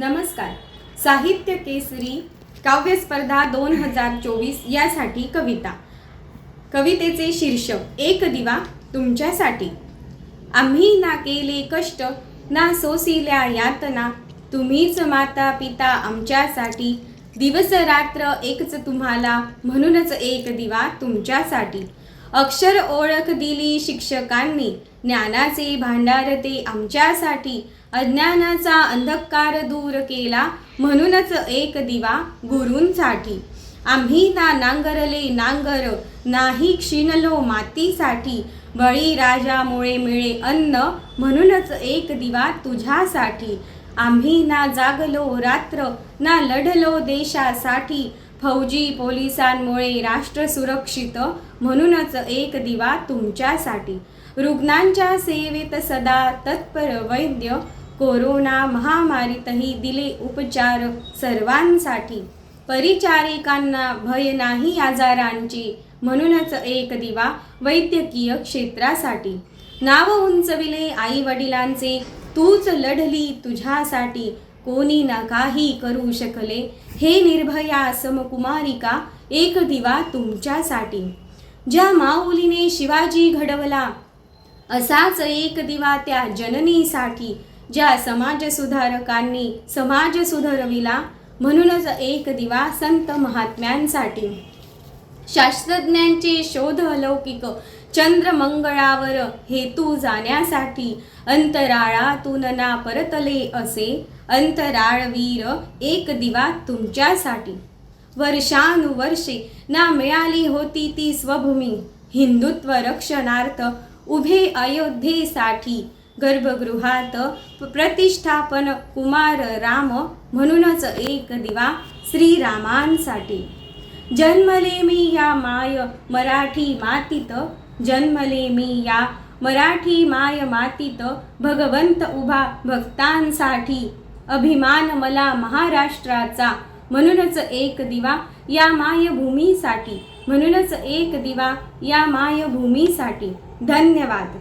नमस्कार. साहित्य केसरी काव्य स्पर्धा दोन हजार चोवीस यासाठी कविता. कवितेचे शीर्षक एक दिवा तुमच्यासाठी. आम्ही ना केले कष्ट ना सोसिल्या यातना. तुम्हीच माता पिता आमच्यासाठी. दिवस रात्र एकच तुम्हाला म्हणूनच एक दिवा तुमच्यासाठी. अक्षर ओळख दिली शिक्षकांनी ज्ञानाचे भांडार ते आमच्यासाठी. अज्ञानाचा अंधकार दूर केला म्हणूनच एक दिवा गुरूंसाठी. आम्ही ना नांगरले नांगर नाही क्षीणलो मातीसाठी. बळीराजामुळे मिळे अन्न म्हणूनच एक दिवा तुझ्यासाठी. आम्ही ना जागलो रात्र ना लढलो देशासाठी. फौजी पोलिसांमुळे राष्ट्र सुरक्षित म्हणूनच एक दिवा तुमच्यासाठी. रुग्णांच्या सेवेत सदा तत्पर वैद्य कोरोना महामारीतही दिले उपचार सर्वांसाठी. परिचारिकांना भय नाही आजारांची म्हणूनच एक दिवा वैद्यकीय क्षेत्रासाठी. नाव उंचविले आई वडिलांचे तूच लढली तुझ्यासाठी. कोणी ना काही करू शकले. हे निर्भया समकुमारिका एक दिवा तुमच्यासाठी. ज्या माऊलीने शिवाजी घडवला असाच एक दिवा त्या जननीसाठी ज्या समाजसुधारकांनी समाज सुधरविला म्हणूनच एक दिवा संत महात्म्यांसाठी. शास्त्रज्ञांचे शोध अलौकिक चंद्रमंगळावर हेतू जाण्यासाठी अंतराळातून ना परतले असे. अंतराळवीर एक दिवा तुमच्यासाठी. वर्षानुवर्षे ना मिळाली होती ती स्वभूमी. हिंदुत्व रक्षणार्थ उभे अयोध्येसाठी गर्भगृहात प्रतिष्ठापन कुमार राम म्हणूनच एक दिवा श्रीरामांसाठी. जन्मले मी या माय मराठी मातीत. जन्मले मी या मराठी माय मातीत भगवंत उभा भक्तांसाठी. अभिमान मला महाराष्ट्राचा म्हणूनच एक दिवा या मायभूमीसाठी म्हणूनच एक दिवा या मायभूमीसाठी. धन्यवाद.